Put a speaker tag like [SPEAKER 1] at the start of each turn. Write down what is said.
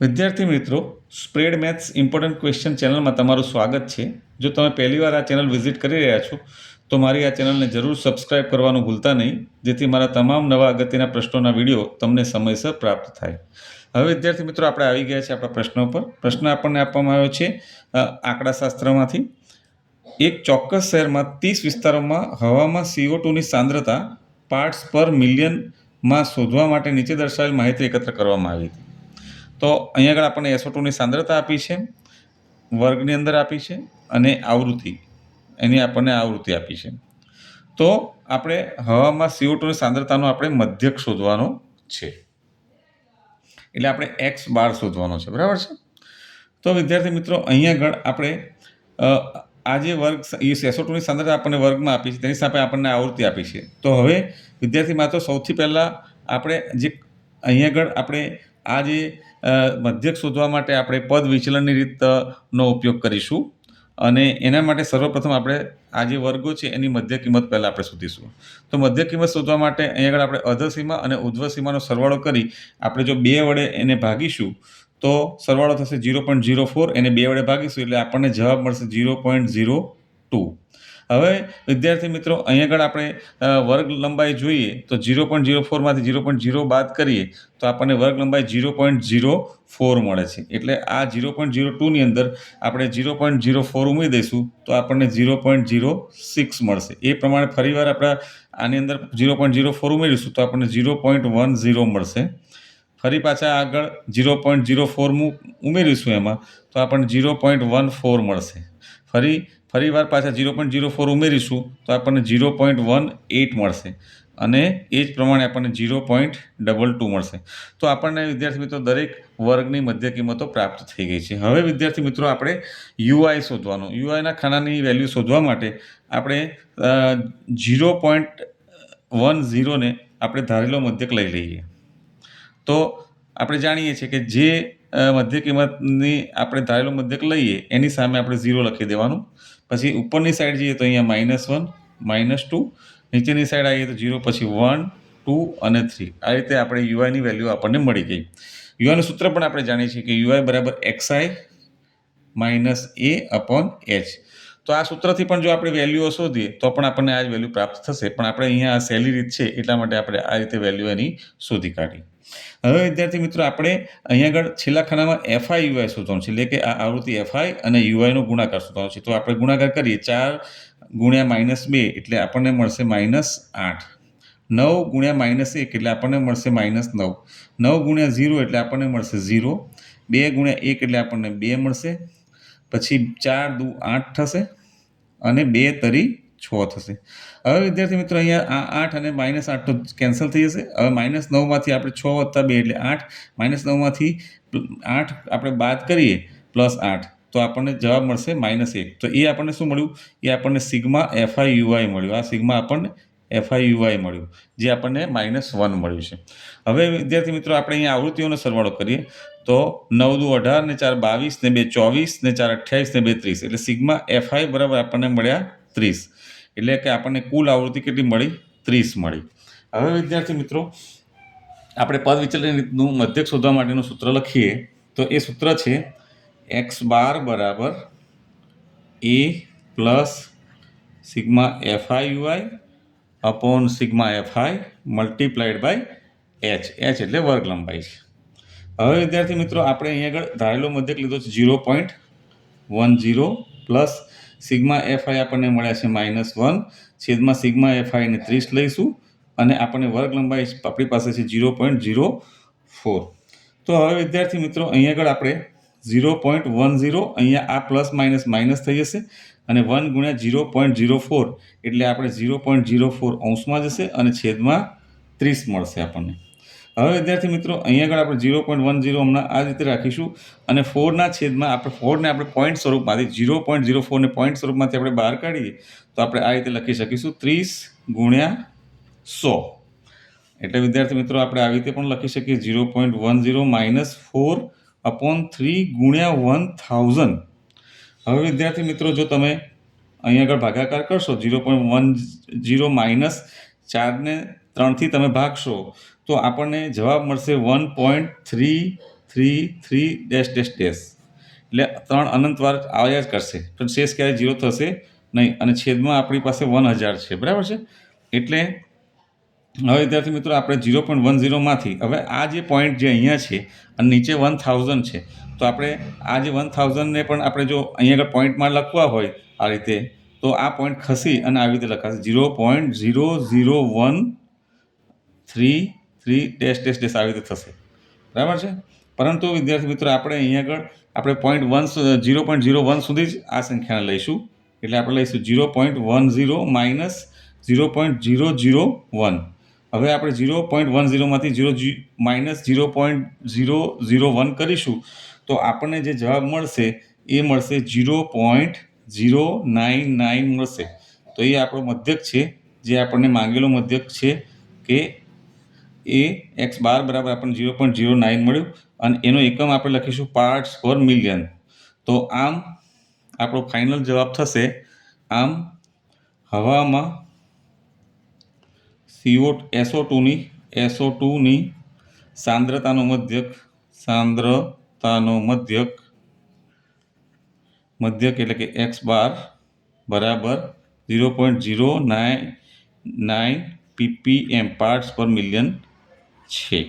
[SPEAKER 1] વિદ્યાર્થી મિત્રો spread maths important question ચેનલમાં તમારું સ્વાગત છે. જો તમે પહેલીવાર આ ચેનલ વિઝિટ કરી રહ્યા છો, તો મારી આ ચેનલને જરૂર સબસ્ક્રાઇબ કરવાનું ભૂલતા નહીં, જેથી મારા તમામ નવા અગત્યના પ્રશ્નોના વીડિયો તમને સમયસર પ્રાપ્ત થાય. હવે વિદ્યાર્થી મિત્રો, આપણે આવી ગયા છે આપણા પ્રશ્નો પર પ્રશ્ન આપણને આપવામાં આવ્યો છે આંકડાશાસ્ત્રમાંથી. એક ચોક્કસ શહેરમાં ત્રીસ વિસ્તારોમાં હવામાં સીઓ ટુની સાંદ્રતા પાર્ટ્સ પર મિલિયનમાં શોધવા માટે નીચે દર્શાવેલ માહિતી એકત્ર કરવામાં આવી હતી. તો અહીંયા આગળ આપણને એસો ટુની સાંદ્રતા આપી છે, વર્ગની અંદર આપી છે અને આવૃત્તિ. એની આપણને આવૃત્તિ આપી છે. તો આપણે હવામાં સીઓ ટુની સાંદ્રતાનો આપણે મધ્યક શોધવાનો છે. એટલે આપણે એક્સ બાર શોધવાનો છે. બરાબર છે? તો વિદ્યાર્થી મિત્રો, અહીંયા આગળ આપણે આ જે વર્ગ એ ટુની સાંદ્રતા આપણને વર્ગમાં આપી છે, તેની સામે આપણને આવૃત્તિ આપી છે. તો હવે વિદ્યાર્થી તો સૌથી પહેલાં આપણે જે, અહીંયા આગળ આપણે આ જે મધ્યક શોધવા માટે આપણે પદ વિચલનની રીતનો ઉપયોગ કરીશું. અને એના માટે સર્વપ્રથમ આપણે આ જે વર્ગો છે એની મધ્ય કિંમત પહેલાં આપણે શોધીશું. તો મધ્ય કિંમત શોધવા માટે અહીંયા આગળ આપણે અધસીમા અને ઉધ્વ સીમાનો સરવાળો કરી આપણે જો બે વડે એને ભાગીશું, તો સરવાળો થશે ઝીરો પોઈન્ટ ઝીરો ફોર, એને બે વડે ભાગીશું એટલે આપણને જવાબ મળશે ઝીરો પોઈન્ટ ઝીરો ટુ. હવે વિદ્યાર્થી મિત્રો અહીં આગળ આપણે વર્ગ લંબાઈ જોઈએ તો ઝીરો પોઈન્ટ ઝીરો ફોરમાંથી ઝીરો પોઈન્ટ ઝીરો બાદ કરીએ તો આપણને વર્ગ લંબાઈ ઝીરો પોઈન્ટ ઝીરો ફોર મળે છે એટલે આ ઝીરો પોઈન્ટ ઝીરો ટુની અંદર આપણે ઝીરો પોઈન્ટ ઝીરો ફોર ઉમેરી દઈશું તો આપણને ઝીરો પોઈન્ટ ઝીરો સિક્સ મળશે એ પ્રમાણે ફરીવાર આપણે આની અંદર ઝીરો પોઈન્ટ ઝીરો ફોર ઉમેરીશું તો આપણને ઝીરો પોઈન્ટ વન ઝીરો મળશે ફરી પાછા આગળ ઝીરો પોઈન્ટ ઝીરો ફોર ઉમેરીશું એમાં તો આપણને ઝીરો પોઈન્ટ વન ફોર મળશે ફરી ફરી વાર પાછા ઝીરો પોઈન્ટ ઝીરો ફોર ઉમેરીશું તો આપણને ઝીરો પોઈન્ટ વન એટ મળશે અને એ જ પ્રમાણે આપણને ઝીરો પોઈન્ટ ડબલ ટુ મળશે. તો આપણને વિદ્યાર્થી મિત્રો દરેક વર્ગની મધ્ય કિંમતો પ્રાપ્ત થઈ ગઈ છે. હવે વિદ્યાર્થી મિત્રો આપણે યુઆઈ શોધવાનું. યુઆઈના ખાનાની વેલ્યુ શોધવા માટે આપણે ઝીરો પોઈન્ટ વન ઝીરોને આપણે ધારેલો મધ્યક લઈ લઈએ. તો આપણે જાણીએ છીએ કે જે મધ્ય કિંમતની આપણે ધારેલો મધ્યક લઈએ એની સામે આપણે ઝીરો લખી દેવાનું. પછી ઉપરની સાઈડ જઈએ તો અહીંયા માઇનસ વન માઇનસ ટુ નીચેની સાઈડ આવીએ તો ઝીરો પછી વન ટુ અને થ્રી આ રીતે આપણે યુઆઈની વેલ્યુ આપણને મળી ગઈ. યુઆઈનું સૂત્ર પણ આપણે જાણીએ છીએ કે યુઆઈ બરાબર X I minus A upon H તો આ સૂત્રથી પણ જો આપણે વેલ્યુઓ શોધીએ, તો પણ આપણને આ જ વેલ્યુ પ્રાપ્ત થશે. પણ આપણે અહીંયા આ સહેલી રીત છે, એટલા માટે આપણે આ રીતે વેલ્યુ એની શોધી કાઢી. હવે વિદ્યાર્થી મિત્રો, આપણે અહીંયા આગળ છેલ્લા ખાનામાં એફઆઈ યુઆઈ શોધવાનું છે. એટલે કે આ આવૃત્તિ એફઆઈ અને યુઆઈનો ગુણાકાર શોધવાનો છે. તો આપણે ગુણાકાર કરીએ. ચાર ગુણ્યા માઇનસ બે એટલે આપણને મળશે માઇનસ આઠ. નવ ગુણ્યા માઇનસ એક એટલે આપણને મળશે માઇનસ નવ. નવ ગુણ્યા ઝીરો એટલે આપણને મળશે ઝીરો બે ગુણ્યા એક એટલે આપણને બે મળશે. પછી ચાર દુ આઠ થશે અને બે તરી છ થશે. હવે વિદ્યાર્થી મિત્રો અહીંયા આ આઠ અને માઇનસ આઠ તો કેન્સલ થઈ જશે. હવે માઇનસ નવમાંથી આપણે છ વત્તા બે એટલે આઠ. માઇનસ નવમાંથી આઠ આપણે બાદ કરીએ પ્લસ આઠ. તો આપણને જવાબ મળશે માઇનસ એક. તો એ આપણને શું મળ્યું? એ આપણને સિગ્મા એફઆઈ યુઆઈ મળ્યું. આ સિગ્મા આપણને એફઆઈ યુઆઈ મળ્યું, જે આપણને માઇનસ વન મળ્યું છે. હવે વિદ્યાર્થી મિત્રો, આપણે અહીંયા આવૃત્તિઓનો સરવાળો કરીએ. તો નવ દુ અઢાર ને ચાર બાવીસ ને બે ચોવીસ ને ચાર અઠ્યાવીસ ને બે ત્રીસ, એટલે સિગ્મા એફઆઈ બરાબર આપણને મળ્યા ત્રીસ. એટલે કે આપણને કુલ આવૃત્તિ કેટલી મળી? ત્રીસ મળી. હવે વિદ્યાર્થી મિત્રો, આપણે પદ વિચલન રીતનું મધ્યક શોધવા માટેનું સૂત્ર લખીએ. તો એ સૂત્ર છે એક્સ બાર બરાબર A plus sigma F I U I upon sigma F I multiplied by H H એટલે વર્ગ લંબાઈ છે. હવે વિદ્યાર્થી મિત્રો, આપણે અહીં આગળ ધારેલો મધ્યક લીધો છે zero point one zero plus sigma F I આપણને મળ્યા છે માઇનસ વન છેદમાં સિગ્મા એફઆઈને ત્રીસ લઈશું અને આપણને વર્ગ લંબાઈ આપણી પાસે છે ઝીરો પોઈન્ટ ઝીરો ફોર તો હવે વિદ્યાર્થી મિત્રો, અહીં આગળ આપણે ઝીરો પોઈન્ટ વન ઝીરો અહીંયા આ પ્લસ માઇનસ માઇનસ થઈ જશે અને વન ગુણ્યા ઝીરો પોઈન્ટ ઝીરો ફોર એટલે આપણે ઝીરો પોઈન્ટ ઝીરો ફોર અંશમાં જશે અને છેદમાં ત્રીસ મળશે આપણને. હવે વિદ્યાર્થી મિત્રો, અહીંયા આગળ આપણે ઝીરો પોઈન્ટ વન ઝીરો હમણાં આ રીતે રાખીશું અને ફોરના છેદમાં આપણે, ફોરને આપણે પોઈન્ટ સ્વરૂપમાંથી ઝીરો પોઈન્ટ ઝીરો ફોરને પોઈન્ટ સ્વરૂપમાંથી આપણે બહાર કાઢીએ તો આપણે આ રીતે લખી શકીશું ત્રીસ ગુણ્યા સો. એટલે વિદ્યાર્થી મિત્રો, આપણે આવી રીતે પણ લખી શકીએ zero point one zero minus four upon three ગુણ્યા વન થાઉઝન્ડ હવે વિદ્યાર્થી મિત્રો, જો તમે અહીંયા આગળ ભાગાકાર કરશો zero point one zero minus ચારને ત્રણથી તમે ભાગશો, તો આપણને જવાબ મળશે one point three three three dash dash dash એટલે ત્રણ અનંતવાર આવ્યા જ કરશે. પણ શેષ ક્યારેય ઝીરો થશે નહીં. અને છેદમાં આપણી પાસે વન હજાર છે. બરાબર છે? એટલે હવે વિદ્યાર્થી મિત્રો, આપણે ઝીરો પોઈન્ટ વન ઝીરોમાંથી હવે આ જે પોઈન્ટ જે અહીંયા છે, અને નીચે વન થાઉઝન્ડ છે, તો આપણે આ જે વન થાઉઝન્ડને પણ આપણે જો અહીંયા આગળ પોઈન્ટમાં લખવા હોય આ રીતે, તો આ પોઈન્ટ ખસી અને આવી રીતે લખાશે. Zero point zero zero one three three dash dash dash આવી રીતે થશે. બરાબર છે? પરંતુ વિદ્યાર્થી મિત્રો, આપણે અહીંયા આગળ, આપણે point one zero point zero one સુધી જ આ સંખ્યાને લઈશું. એટલે આપણે લઈશું zero point one zero minus zero point zero zero one હવે આપણે ઝીરો પોઈન્ટ વન ઝીરોમાંથી ઝીરો જી minus zero point zero zero one કરીશું, તો આપણને જે જવાબ મળશે, એ મળશે zero point zero nine nine મળશે. તો એ આપણો મધ્યક છે, જે આપણને માંગેલો મધ્યક છે કે એ એક્સ બાર બરાબર આપણને ઝીરો પોઈન્ટ ઝીરો નાઇન મળ્યું, અને એનો એકમ આપણે લખીશું પાર્ટ્સ પર મિલિયન તો આમ આપણો ફાઇનલ જવાબ થશે, આમ હવામાં સીઓ એસઓ ટુની એસો ટુની સાંદ્રતાનો મધ્યક સાંદ્રતાનો મધ્યક મધ્યક એટલે કે એક્સ બાર બરાબર zero point zero nine nine PPM parts per million છે.